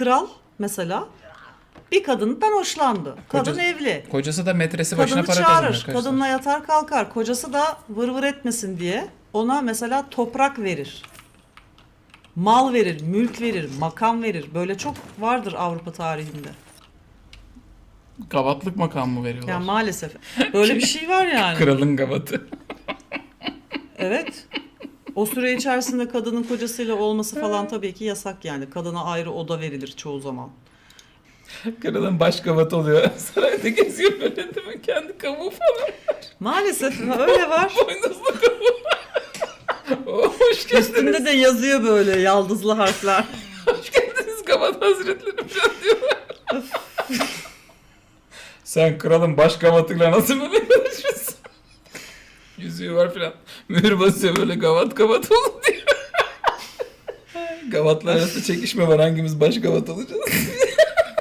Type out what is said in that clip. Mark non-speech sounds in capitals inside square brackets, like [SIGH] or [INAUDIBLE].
kral mesela bir kadından hoşlandı. Kadın Kocası- evli. Kocası da metresi başına Kadını para kazanıyor çağırır. arkadaşlar. Kadınla yatar kalkar. Kocası da vır vır etmesin diye ona mesela toprak verir. Mal verir, mülk verir, makam verir. Böyle çok vardır Avrupa tarihinde. Gavatlık makam mı veriyorlar? Yani maalesef. Böyle bir şey var yani. [LAUGHS] Kralın gavatı. Evet. O süre içerisinde kadının kocasıyla olması falan tabii ki yasak yani. Kadına ayrı oda verilir çoğu zaman. Kralın baş gavatı oluyor. [LAUGHS] Sarayda geziyor böyle değil mi? Kendi kavuğu falan. Maalesef öyle var. [LAUGHS] Boynuzlu kavuğu. [LAUGHS] Oh, Hoş geldiniz. Üstünde de yazıyor böyle yaldızlı harfler. Hoş geldiniz Gavat Hazretleri falan diyorlar. Sen kralın baş gavatıyla nasıl böyle konuşuyorsun? Yüzüğü var falan. Mühür basıyor böyle gavat gavat olun diyor. [LAUGHS] Gavatlar arasında çekişme var hangimiz baş gavat olacağız.